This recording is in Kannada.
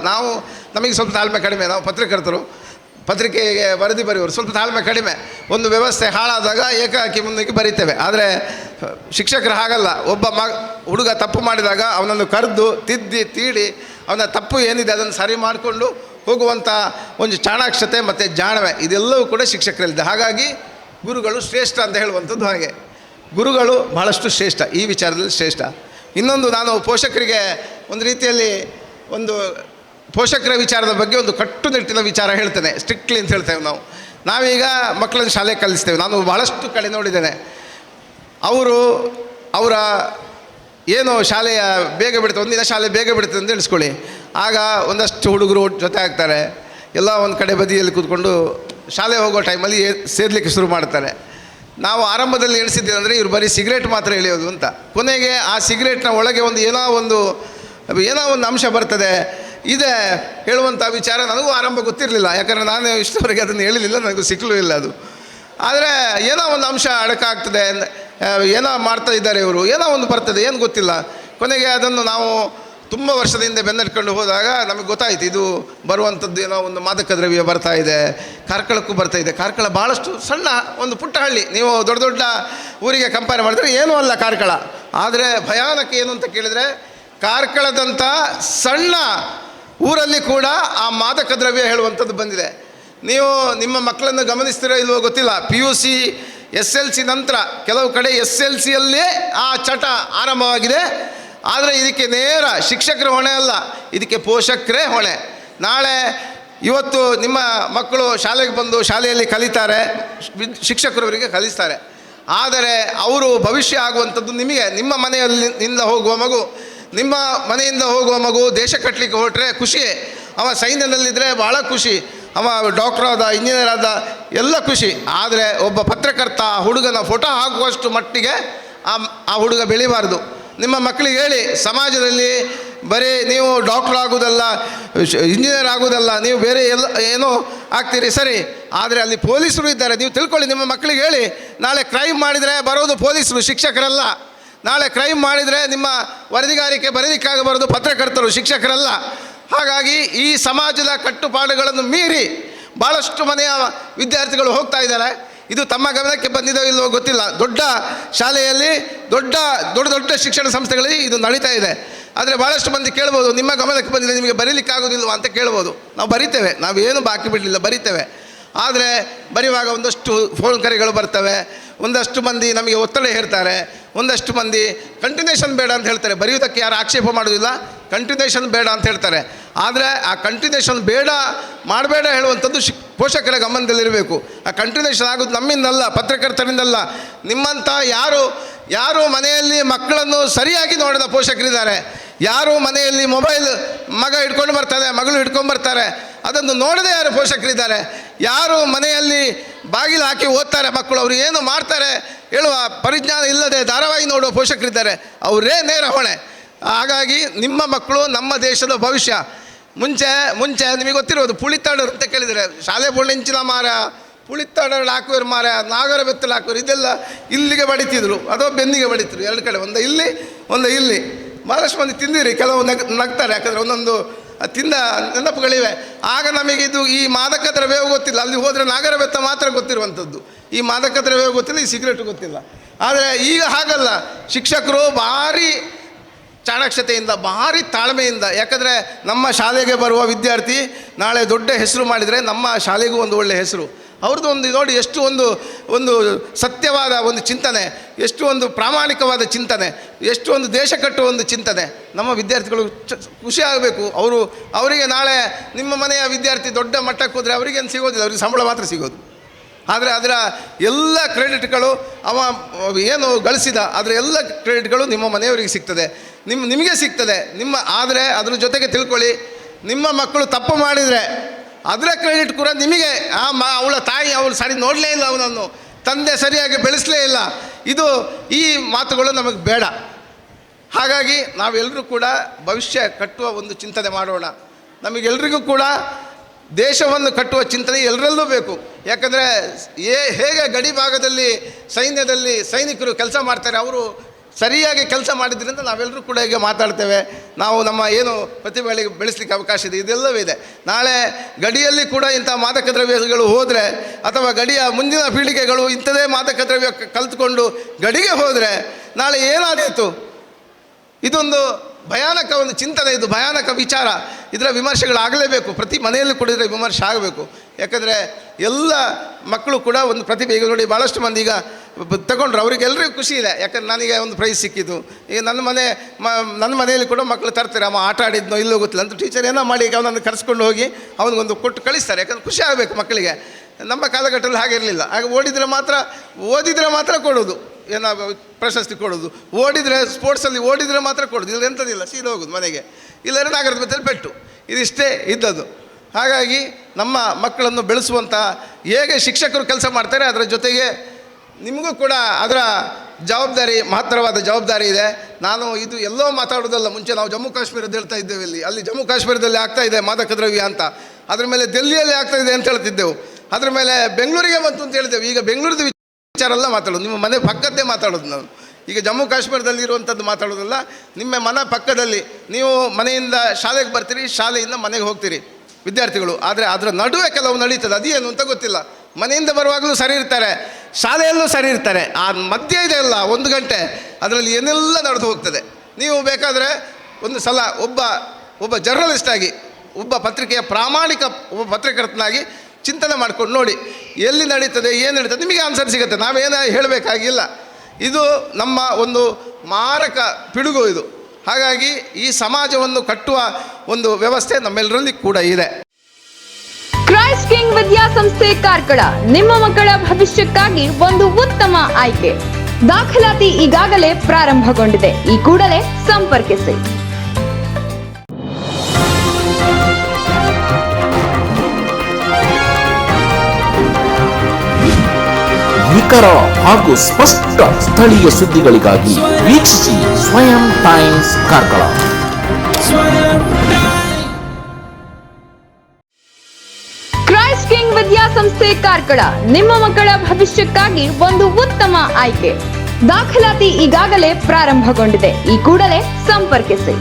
ನಾವು ನಮಗೆ ಸ್ವಲ್ಪ ತಾಳ್ಮೆ ಕಡಿಮೆ, ನಾವು ಪತ್ರಕರ್ತರು. ಪತ್ರಿಕೆಗೆ ವರದಿ ಬರೆಯೋರು ಸ್ವಲ್ಪ ತಾಳ್ಮೆ ಕಡಿಮೆ. ಒಂದು ವ್ಯವಸ್ಥೆ ಹಾಳಾದಾಗ ಏಕಾಕಿ ಮುಂದಕ್ಕೆ ಬರೀತೇವೆ. ಆದರೆ, ಶಿಕ್ಷಕರು ಹಾಗಲ್ಲ. ಒಬ್ಬ ಮ ಹುಡುಗ ತಪ್ಪು ಮಾಡಿದಾಗ ಅವನನ್ನು ಕರೆದು, ತಿದ್ದಿ, ತೀಡಿ, ಅವನ ತಪ್ಪು ಏನಿದೆ ಅದನ್ನು ಸರಿ ಮಾಡಿಕೊಂಡು ಹೋಗುವಂಥ ಒಂದು ಚಾಣಾಕ್ಷತೆ ಮತ್ತು ಜಾಣವೆ ಇದೆಲ್ಲವೂ ಕೂಡ ಶಿಕ್ಷಕರಲ್ಲಿದೆ. ಹಾಗಾಗಿ ಗುರುಗಳು ಶ್ರೇಷ್ಠ ಅಂತ ಹೇಳುವಂಥದ್ದು ಹಾಗೆ. ಗುರುಗಳು ಬಹಳಷ್ಟು ಶ್ರೇಷ್ಠ, ಈ ವಿಚಾರದಲ್ಲಿ ಶ್ರೇಷ್ಠ. ಇನ್ನೊಂದು ನಾನು ಪೋಷಕರಿಗೆ ಒಂದು ರೀತಿಯಲ್ಲಿ ಒಂದು ಪೋಷಕರ ವಿಚಾರದ ಬಗ್ಗೆ ಒಂದು ಕಟ್ಟುನಿಟ್ಟಿನ ವಿಚಾರ ಹೇಳ್ತೇನೆ. ಸ್ಟ್ರಿಕ್ಟ್ಲಿ ಅಂತ ಹೇಳ್ತೇವೆ ನಾವು. ನಾವೀಗ ಮಕ್ಕಳನ್ನು ಶಾಲೆ ಕಲಿಸ್ತೇವೆ ನಾನು ಬಹಳಷ್ಟು ಕಡೆ ನೋಡಿದ್ದೇನೆ. ಅವರು ಅವರ ಏನು ಶಾಲೆಯ ಬೇಗ ಬಿಡುತ್ತೆ, ಒಂದಿನ ಶಾಲೆ ಬೇಗ ಬಿಡುತ್ತೆ ಅಂತ ತಿಳಿಸ್ಕೊಳ್ಳಿ ಆಗ ಒಂದಷ್ಟು ಹುಡುಗರು ಜೊತೆ ಆಗ್ತಾರೆ. ಎಲ್ಲ ಒಂದು ಕಡೆ ಬದಿಯಲ್ಲಿ ಕೂತ್ಕೊಂಡು ಶಾಲೆ ಹೋಗೋ ಟೈಮಲ್ಲಿ ಸೇದಲಿಕ್ಕೆ ಶುರು ಮಾಡ್ತಾರೆ. ನಾವು ಆರಂಭದಲ್ಲಿ ಎಣಿಸಿದ್ದೇನೆಂದರೆ ಇವರು ಬರೀ ಸಿಗರೇಟ್ ಮಾತ್ರ ಎಳೆಯೋದು ಅಂತ. ಕೊನೆಗೆ ಆ ಸಿಗರೇಟ್ನ ಒಳಗೆ ಒಂದು ಏನೋ ಒಂದು ಏನೋ ಒಂದು ಅಂಶ ಬರ್ತದೆ. ಇದೆ ಹೇಳುವಂಥ ವಿಚಾರ ನನಗೂ ಆರಂಭ ಗೊತ್ತಿರಲಿಲ್ಲ, ಯಾಕಂದರೆ ನಾನು ಇಷ್ಟವರೆಗೆ ಅದನ್ನು ಹೇಳಲಿಲ್ಲ ನನಗೂ ಸಿಕ್ಕಲೂ ಇಲ್ಲ ಅದು. ಆದರೆ ಏನೋ ಒಂದು ಅಂಶ ಅಡಕಾಗ್ತದೆ ಏನೋ ಮಾಡ್ತಾ ಇದ್ದಾರೆ ಇವರು, ಏನೋ ಒಂದು ಬರ್ತದೆ, ಏನು ಗೊತ್ತಿಲ್ಲ. ಕೊನೆಗೆ ಅದನ್ನು ನಾವು ತುಂಬ ವರ್ಷದಿಂದ ಬೆನ್ನಟ್ಕೊಂಡು ಹೋದಾಗ ನಮಗೆ ಗೊತ್ತಾಯಿತು, ಇದು ಬರುವಂಥದ್ದು ಏನೋ ಒಂದು ಮಾದಕ ದ್ರವ್ಯ ಬರ್ತಾ ಇದೆ ಕಾರ್ಕಳಕ್ಕೂ ಬರ್ತಾ ಇದೆ. ಕಾರ್ಕಳ ಭಾಳಷ್ಟು ಸಣ್ಣ ಒಂದು ಪುಟ್ಟ ಹಳ್ಳಿ, ನೀವು ದೊಡ್ಡ ದೊಡ್ಡ ಊರಿಗೆ ಕಂಪೇರ್ ಮಾಡಿದ್ರೆ ಏನೂ ಅಲ್ಲ ಕಾರ್ಕಳ. ಆದರೆ ಭಯಾನಕ ಏನು ಅಂತ ಕೇಳಿದರೆ ಕಾರ್ಕಳದಂಥ ಸಣ್ಣ ಊರಲ್ಲಿ ಕೂಡ ಆ ಮಾದಕ ದ್ರವ್ಯ ಹೇಳುವಂಥದ್ದು ಬಂದಿದೆ. ನೀವು ನಿಮ್ಮ ಮಕ್ಕಳನ್ನು ಗಮನಿಸ್ತೀರೋ ಇಲ್ವೋ ಗೊತ್ತಿಲ್ಲ. P U C S L C ನಂತರ ಕೆಲವು ಕಡೆ ಎಸ್ ಎಲ್ ಸಿಯಲ್ಲೇ ಆ ಚಟ ಆರಂಭವಾಗಿದೆ. ಆದರೆ ಇದಕ್ಕೆ ನೇರ ಶಿಕ್ಷಕರ ಹೊಣೆ ಅಲ್ಲ, ಇದಕ್ಕೆ ಪೋಷಕರೇ ಹೊಣೆ. ನಾಳೆ ಇವತ್ತು ನಿಮ್ಮ ಮಕ್ಕಳು ಶಾಲೆಗೆ ಬಂದು ಶಾಲೆಯಲ್ಲಿ ಕಲಿತಾರೆ, ಶಿಕ್ಷಕರವರಿಗೆ ಕಲಿಸ್ತಾರೆ. ಆದರೆ ಅವರು ಭವಿಷ್ಯ ಆಗುವಂಥದ್ದು ನಿಮಗೆ, ನಿಮ್ಮ ಮನೆಯಲ್ಲಿ ನಿಂದ ಹೋಗುವ ಮಗು ನಿಮ್ಮ ಮನೆಯಿಂದ ಹೋಗುವ ಮಗು ದೇಶ ಕಟ್ಟಲಿಕ್ಕೆ ಹೊರಟ್ರೆ ಖುಷಿ. ಅವ ಸೈನ್ಯದಲ್ಲಿದ್ದರೆ ಭಾಳ ಖುಷಿ. ಅವ ಡಾಕ್ಟರ್ ಆದ ಇಂಜಿನಿಯರ್ ಆದ, ಎಲ್ಲ ಖುಷಿ. ಆದರೆ ಒಬ್ಬ ಪತ್ರಕರ್ತ ಹುಡುಗನ ಫೋಟೋ ಹಾಕುವಷ್ಟು ಮಟ್ಟಿಗೆ ಆ ಆ ಹುಡುಗ ಬೆಳಿಬಾರ್ದು. ನಿಮ್ಮ ಮಕ್ಕಳಿಗೆ ಹೇಳಿ, ಸಮಾಜದಲ್ಲಿ ಬರೀ ನೀವು ಡಾಕ್ಟರ್ ಆಗೋದಲ್ಲ ಇಂಜಿನಿಯರ್ ಆಗೋದಲ್ಲ, ನೀವು ಬೇರೆ ಎಲ್ಲ, ಏನೋ ಆಗ್ತೀರಿ, ಸರಿ. ಆದರೆ ಅಲ್ಲಿ ಪೊಲೀಸರು ಇದ್ದಾರೆ, ನೀವು ತಿಳ್ಕೊಳ್ಳಿ, ನಿಮ್ಮ ಮಕ್ಕಳಿಗೆ ಹೇಳಿ, ನಾಳೆ ಕ್ರೈಮ್ ಮಾಡಿದರೆ ಬರೋದು ಪೊಲೀಸರು, ಶಿಕ್ಷಕರಲ್ಲ. ನಾಳೆ ಕ್ರೈಮ್ ಮಾಡಿದರೆ ನಿಮ್ಮ ವರದಿಗಾರಿಕೆ ಬರೀಲಿಕ್ಕಾಗಬಾರದು, ಪತ್ರಕರ್ತರು, ಶಿಕ್ಷಕರಲ್ಲ. ಹಾಗಾಗಿ ಈ ಸಮಾಜದ ಕಟ್ಟುಪಾಡುಗಳನ್ನು ಮೀರಿ ಭಾಳಷ್ಟು ಮನೆಯ ವಿದ್ಯಾರ್ಥಿಗಳು ಹೋಗ್ತಾ ಇದ್ದಾರೆ. ಇದು ತಮ್ಮ ಗಮನಕ್ಕೆ ಬಂದಿದೋ ಇಲ್ಲವೋ ಗೊತ್ತಿಲ್ಲ. ದೊಡ್ಡ ಶಾಲೆಯಲ್ಲಿ, ದೊಡ್ಡ ದೊಡ್ಡ ದೊಡ್ಡ ಶಿಕ್ಷಣ ಸಂಸ್ಥೆಗಳಲ್ಲಿ ಇದು ನಡೀತಾ ಇದೆ. ಆದರೆ ಭಾಳಷ್ಟು ಮಂದಿ ಕೇಳ್ಬೋದು, ನಿಮ್ಮ ಗಮನಕ್ಕೆ ಬಂದಿದೆ, ನಿಮಗೆ ಬರೀಲಿಕ್ಕಾಗೋದಿಲ್ವಾ ಅಂತ ಕೇಳ್ಬೋದು. ನಾವು ಬರಿತೇವೆ, ನಾವು ಏನು ಬಾಕಿ ಬಿಡಲಿಲ್ಲ, ಬರಿತೇವೆ. ಆದರೆ ಬರೆಯುವಾಗ ಒಂದಷ್ಟು ಫೋನ್ ಕರೆಗಳು ಬರ್ತವೆ, ಒಂದಷ್ಟು ಮಂದಿ ನಮಗೆ ಒತ್ತಡ ಹೇರ್ತಾರೆ. ಒಂದಷ್ಟು ಮಂದಿ ಕಂಟಿನ್ಯೂಷನ್ ಬೇಡ ಅಂತ ಹೇಳ್ತಾರೆ. ಬರೆಯುವುದಕ್ಕೆ ಯಾರು ಆಕ್ಷೇಪ ಮಾಡೋದಿಲ್ಲ ಕಂಟಿನ್ಯೂಷನ್ ಬೇಡ ಅಂತ ಹೇಳ್ತಾರೆ. ಆದರೆ ಆ ಕಂಟಿನ್ಯೂಷನ್ ಬೇಡ ಮಾಡಬೇಡ ಹೇಳುವಂಥದ್ದು ಶಿ, ಪೋಷಕರ ಗಮನದಲ್ಲಿರಬೇಕು. ಆ ಕಂಟಿನ್ಯೂಷನ್ ಆಗೋದು ನಮ್ಮಿಂದಲ್ಲ, ಪತ್ರಕರ್ತರಿಂದಲ್ಲ. ನಿಮ್ಮಂಥ ಯಾರು ಯಾರು ಮನೆಯಲ್ಲಿ ಮಕ್ಕಳನ್ನು ಸರಿಯಾಗಿ ನೋಡಿದ ಪೋಷಕರಿದ್ದಾರೆ. ಯಾರು ಮನೆಯಲ್ಲಿ ಮೊಬೈಲ್ ಮಗ ಹಿಡ್ಕೊಂಡು ಬರ್ತಾರೆ, ಮಗಳು ಹಿಡ್ಕೊಂಡು ಬರ್ತಾರೆ, ಅದನ್ನು ನೋಡದೆ ಯಾರು ಪೋಷಕರಿದ್ದಾರೆ? ಯಾರು ಮನೆಯಲ್ಲಿ ಬಾಗಿಲು ಹಾಕಿ ಓದ್ತಾರೆ ಮಕ್ಕಳು, ಅವರು ಏನು ಮಾಡ್ತಾರೆ? ಹೇಳುವ ಪರಿಜ್ಞಾನ ಇಲ್ಲದೆ ಧಾರಾವಾಹಿ ನೋಡುವ ಪೋಷಕರಿದ್ದಾರೆ. ಅವರೇ ನೇರ ಹೊಣೆ. ಹಾಗಾಗಿ ನಿಮ್ಮ ಮಕ್ಕಳು ನಮ್ಮ ದೇಶದ ಭವಿಷ್ಯ. ಮುಂಚೆ ಮುಂಚೆ ನಿಮಗೆ ಗೊತ್ತಿರೋದು ಪುಳಿತಾಡರು ಅಂತ ಕೇಳಿದರೆ ಶಾಲೆ ಪುಳಿಂಚಿನ ಮಾರ, ಪುಳಿತಾಡರು ಹಾಕುವರು ಮಾರ ನಾಗರ ಬೆತ್ತಲು ಹಾಕುವರು ಇದೆಲ್ಲ ಇಲ್ಲಿಗೆ ಬಡಿತಿದ್ರು. ಅಥವಾ ಬೆನ್ನಿಗೆ ಬಡಿತಿದ್ರು. ಎರಡು ಕಡೆ, ಒಂದು ಇಲ್ಲಿ ಒಂದು ಇಲ್ಲಿ. ಭಾಳಷ್ಟು ಮಂದಿ ತಿಂದಿರಿ, ಕೆಲವು ನಗ್, ನಗ್ತಾರೆ. ಯಾಕಂದರೆ ಒಂದೊಂದು ತಿಂದ ನೆನಪುಗಳಿವೆ. ಆಗ ನಮಗಿದು ಈ ಮಾದಕ ದ್ರವ್ಯ ಗೊತ್ತಿಲ್ಲ. ಅಲ್ಲಿ ಹೋದರೆ ನಾಗರ ಬೆತ್ತ ಮಾತ್ರ ಗೊತ್ತಿರುವಂಥದ್ದು. ಈ ಮಾದಕ ದ್ರವ್ಯ ಗೊತ್ತಿಲ್ಲ, ಈ ಸಿಗರೇಟ್ ಗೊತ್ತಿಲ್ಲ. ಆದರೆ ಈಗ ಹಾಗಲ್ಲ. ಶಿಕ್ಷಕರು ಭಾರಿ ಚಾಣಾಕ್ಷತೆಯಿಂದ, ಭಾರಿ ತಾಳ್ಮೆಯಿಂದ, ಯಾಕಂದರೆ ನಮ್ಮ ಶಾಲೆಗೆ ಬರುವ ವಿದ್ಯಾರ್ಥಿ ನಾಳೆ ದೊಡ್ಡ ಹೆಸರು ಮಾಡಿದರೆ ನಮ್ಮ ಶಾಲೆಗೂ ಒಂದು ಒಳ್ಳೆಯ ಹೆಸರು. ಅವ್ರದ್ದು ಒಂದು ನೋಡಿ, ಎಷ್ಟು ಒಂದು ಒಂದು ಸತ್ಯವಾದ ಒಂದು ಚಿಂತನೆ, ಎಷ್ಟು ಒಂದು ಪ್ರಾಮಾಣಿಕವಾದ ಚಿಂತನೆ, ಎಷ್ಟು ಒಂದು ದೇಶ ಕಟ್ಟುವ ಒಂದು ಚಿಂತನೆ. ನಮ್ಮ ವಿದ್ಯಾರ್ಥಿಗಳು ಖುಷಿ ಆಗಬೇಕು. ಅವರು, ಅವರಿಗೆ ನಾಳೆ ನಿಮ್ಮ ಮನೆಯ ವಿದ್ಯಾರ್ಥಿ ದೊಡ್ಡ ಮಟ್ಟಕ್ಕೆ ಹೋದರೆ ಅವರಿಗೇನು ಸಿಗೋದಿಲ್ಲ, ಅವ್ರಿಗೆ ಸಂಬಳ ಮಾತ್ರ ಸಿಗೋದು. ಆದರೆ ಅದರ ಎಲ್ಲ ಕ್ರೆಡಿಟ್ಗಳು ಅವ ಏನು ಗಳಿಸಿದ ಅದರ ಎಲ್ಲ ಕ್ರೆಡಿಟ್ಗಳು ನಿಮ್ಮ ಮನೆಯವರಿಗೆ ಸಿಗ್ತದೆ. ನಿಮ್ಮ ನಿಮಗೆ ಸಿಗ್ತದೆ. ನಿಮ್ಮ, ಆದರೆ ಅದ್ರ ಜೊತೆಗೆ ತಿಳ್ಕೊಳ್ಳಿ. ನಿಮ್ಮ ಮಕ್ಕಳು ತಪ್ಪು ಮಾಡಿದರೆ ಅದರ ಕ್ರೆಡಿಟ್ ಕೂಡ ನಿಮಗೆ, ಆ ಮ, ಅವಳ ತಾಯಿ ಅವಳು ಸರಿ ನೋಡಲೇ ಇಲ್ಲ ಅವನನ್ನು. ತಂದೆ ಸರಿಯಾಗಿ ಬೆಳೆಸಲೇ ಇಲ್ಲ. ಇದು ಈ ಮಾತುಗಳು ನಮಗೆ ಬೇಡ. ಹಾಗಾಗಿ ನಾವೆಲ್ಲರೂ ಕೂಡ ಭವಿಷ್ಯ ಕಟ್ಟುವ ಒಂದು ಚಿಂತನೆ ಮಾಡೋಣ. ನಮಗೆಲ್ರಿಗೂ ಕೂಡ ದೇಶವನ್ನು ಕಟ್ಟುವ ಚಿಂತನೆ ಎಲ್ಲರಲ್ಲೂ ಬೇಕು. ಯಾಕಂದರೆ ಏ ಹೇಗೆ ಗಡಿ ಭಾಗದಲ್ಲಿ ಸೈನ್ಯದಲ್ಲಿ ಸೈನಿಕರು ಕೆಲಸ ಮಾಡ್ತಾರೆ, ಅವರು ಸರಿಯಾಗಿ ಕೆಲಸ ಮಾಡಿದ್ರಿಂದ ನಾವೆಲ್ಲರೂ ಕೂಡ ಹೀಗೆ ಮಾತಾಡ್ತೇವೆ. ನಾವು ನಮ್ಮ ಏನು ಪ್ರತಿಭೆಗಳಿಗೆ ಬೆಳೆಸಲಿಕ್ಕೆ ಅವಕಾಶ ಇದೆ, ಇದೆಲ್ಲವೂ ಇದೆ. ನಾಳೆ ಗಡಿಯಲ್ಲಿ ಕೂಡ ಇಂಥ ಮಾದಕ ದ್ರವ್ಯಗಳು ಹೋದರೆ, ಅಥವಾ ಗಡಿಯ ಮುಂದಿನ ಪೀಳಿಗೆಗಳು ಇಂಥದೇ ಮಾದಕ ದ್ರವ್ಯ ಕಲ್ತ್ಕೊಂಡು ಗಡಿಗೆ ಹೋದರೆ ನಾಳೆ ಏನಾದೀತು? ಇದೊಂದು ಭಯಾನಕ ಒಂದು ಚಿಂತನೆ ಇದು, ಭಯಾನಕ ವಿಚಾರ. ಇದರ ವಿಮರ್ಶೆಗಳಾಗಲೇಬೇಕು. ಪ್ರತಿ ಮನೆಯಲ್ಲೂ ಕೂಡ ಇದರ ವಿಮರ್ಶೆ ಆಗಬೇಕು. ಯಾಕಂದರೆ ಎಲ್ಲ ಮಕ್ಕಳು ಕೂಡ ಒಂದು ಪ್ರತಿಭೆ. ಈಗ ನೋಡಿ ಭಾಳಷ್ಟು ಮಂದಿ ಈಗ ತಗೊಂಡ್ರು. ಅವರಿಗೆಲ್ಲರಿಗೂ ಖುಷಿ ಇದೆ. ಯಾಕಂದ್ರೆ ನನಗೆ ಒಂದು ಪ್ರೈಸ್ ಸಿಕ್ಕಿದ್ದು. ಈಗ ನನ್ನ ಮನೆ, ಮ, ನನ್ನ ಮನೆಯಲ್ಲಿ ಕೂಡ ಮಕ್ಕಳು ತರ್ತಾರೆ. ಅಮ್ಮ ಆಟ ಆಡಿದ್ನೋ ಇಲ್ಲೋ ಗೊತ್ತಿಲ್ಲ. ಅಂತ ಟೀಚರ್ ಏನೋ ಮಾಡಿ ಈಗ ಅವನನ್ನು ಕರೆಸ್ಕೊಂಡು ಹೋಗಿ ಅವನಿಗೊಂದು ಕೊಟ್ಟು ಕಳಿಸ್ತಾರೆ. ಯಾಕಂದ್ರೆ ಖುಷಿ ಆಗಬೇಕು ಮಕ್ಕಳಿಗೆ. ನಮ್ಮ ಕಾಲಘಟ್ಟದಲ್ಲಿ ಹಾಗೆ ಇರಲಿಲ್ಲ ಆಗ ಓಡಿದರೆ ಮಾತ್ರ, ಓದಿದರೆ ಮಾತ್ರ ಕೊಡೋದು ಏನೋ ಪ್ರಶಸ್ತಿ ಕೊಡೋದು. ಓಡಿದರೆ ಸ್ಪೋರ್ಟ್ಸಲ್ಲಿ ಓಡಿದರೆ ಮಾತ್ರ ಕೊಡೋದು. ಇಲ್ಲ ಎಂಥದಿಲ್ಲ ಸೀದಾ ಹೋಗೋದು ಮನೆಗೆ. ಇಲ್ಲದ್ರೆ ನಾಗರದ ಬೆತ್ತಲ್ಲಿ ಪೆಟ್ಟು. ಇದಿಷ್ಟೇ ಇದ್ದದ್ದು. ಹಾಗಾಗಿ ನಮ್ಮ ಮಕ್ಕಳನ್ನು ಬೆಳೆಸುವಂಥ ಹೇಗೆ ಶಿಕ್ಷಕರು ಕೆಲಸ ಮಾಡ್ತಾರೆ, ಅದರ ಜೊತೆಗೆ ನಿಮಗೂ ಕೂಡ ಅದರ ಜವಾಬ್ದಾರಿ, ಮಹತ್ತರವಾದ ಜವಾಬ್ದಾರಿ ಇದೆ. ನಾನು ಇದು ಎಲ್ಲೋ ಮಾತಾಡೋದಲ್ಲ, ಮುಂಚೆ ನಾವು ಜಮ್ಮು ಕಾಶ್ಮೀರದ ಹೇಳ್ತಾ ಇದ್ದೇವೆ ಇಲ್ಲಿ. ಅಲ್ಲಿ ಜಮ್ಮು ಕಾಶ್ಮೀರದಲ್ಲಿ ಆಗ್ತಾ ಇದೆ ಮಾದಕ ದ್ರವ್ಯ ಅಂತ. ಅದರ ಮೇಲೆ ದೆಹಲಿಯಲ್ಲಿ ಆಗ್ತಾ ಇದೆ ಅಂತ ಹೇಳ್ತಿದ್ದೆವು. ಅದ್ರ ಮೇಲೆ ಬೆಂಗಳೂರಿಗೆ ಬಂತು ಅಂತ ಹೇಳಿದೆವು ಈಗ ಬೆಂಗಳೂರದ ವಿಚಾರ ಎಲ್ಲ ಮಾತಾಡೋದು, ನಿಮ್ಮ ಮನೆ ಪಕ್ಕದ್ದೇ ಮಾತಾಡೋದು ನಾನು. ಈಗ ಜಮ್ಮು ಕಾಶ್ಮೀರದಲ್ಲಿ ಇರುವಂಥದ್ದು ಮಾತಾಡೋದಲ್ಲ, ನಿಮ್ಮ ಮನೆ ಪಕ್ಕದಲ್ಲಿ ನೀವು ಮನೆಯಿಂದ ಶಾಲೆಗೆ ಬರ್ತೀರಿ, ಶಾಲೆಯಿಂದ ಮನೆಗೆ ಹೋಗ್ತೀರಿ ವಿದ್ಯಾರ್ಥಿಗಳು. ಆದರೆ ಅದರ ನಡುವೆ ಕೆಲವು ನಡೀತದೆ, ಅದೇನು ಅಂತ ಗೊತ್ತಿಲ್ಲ. ಮನೆಯಿಂದ ಬರುವಾಗಲೂ ಸರಿ ಇರ್ತಾರೆ, ಶಾಲೆಯಲ್ಲೂ ಸರಿ ಇರ್ತಾರೆ. ಆ ಮಧ್ಯೆ ಇದೆಯಲ್ಲ ಒಂದು ಗಂಟೆ, ಅದರಲ್ಲಿ ಏನೆಲ್ಲ ನಡೆದು ಹೋಗ್ತದೆ. ನೀವು ಬೇಕಾದರೆ ಒಂದು ಸಲ ಒಬ್ಬ ಒಬ್ಬ ಜರ್ನಲಿಸ್ಟ್ ಆಗಿ, ಒಬ್ಬ ಪತ್ರಿಕೆಯ ಪ್ರಾಮಾಣಿಕ, ಒಬ್ಬ ಪತ್ರಕರ್ತನಾಗಿ ಚಿಂತನೆ ಮಾಡ್ಕೊಂಡು ನೋಡಿ. ಎಲ್ಲಿ ನಡೀತದೆ, ಏನು ನಡೀತದೆ, ನಿಮಗೆ ಆನ್ಸರ್ ಸಿಗುತ್ತೆ. ನಾವೇನು ಹೇಳಬೇಕಾಗಿಲ್ಲ. ಇದು ನಮ್ಮ ಒಂದು ಮಾರಕ ಪಿಡುಗು ಇದು. ಹಾಗಾಗಿ ಈ ಸಮಾಜವನ್ನು ಕಟ್ಟುವ ಒಂದು ವ್ಯವಸ್ಥೆ ನಮ್ಮೆಲ್ಲರಲ್ಲಿ ಕೂಡ ಇದೆ. ಕ್ರೈಸ್ಟ್ ಕಿಂಗ್ ವಿದ್ಯಾಸಂಸ್ಥೆ ಕಾರ್ಕಳ. ನಿಮ್ಮ ಮಕ್ಕಳ ಭವಿಷ್ಯಕ್ಕಾಗಿ ಒಂದು ಉತ್ತಮ ಆಯ್ಕೆ. ದಾಖಲಾತಿ ಈಗಾಗಲೇ ಪ್ರಾರಂಭಗೊಂಡಿದೆ. ಈ ಕೂಡಲೇ ಸಂಪರ್ಕಿಸಿ. ನಿಖರ ಹಾಗೂ ಸ್ಪಷ್ಟ ಸ್ಥಳೀಯ ಸುದ್ದಿಗಳಿಗಾಗಿ ವೀಕ್ಷಿಸಿ ಸ್ವಯಂ ಟೈಮ್ಸ್ ಕಾರ್ಕಳ. ಕ್ರೈಸ್ಟ್ ಕಿಂಗ್ ವಿದ್ಯಾಸಂಸ್ಥೆ ಕಾರ್ಕಳ, ನಿಮ್ಮ ಮಕ್ಕಳ ಭವಿಷ್ಯಕ್ಕಾಗಿ ಒಂದು ಉತ್ತಮ ಆಯ್ಕೆ. ದಾಖಲಾತಿ ಈಗಾಗಲೇ ಪ್ರಾರಂಭಗೊಂಡಿದೆ. ಈ ಕೂಡಲೇ ಸಂಪರ್ಕಿಸಿ.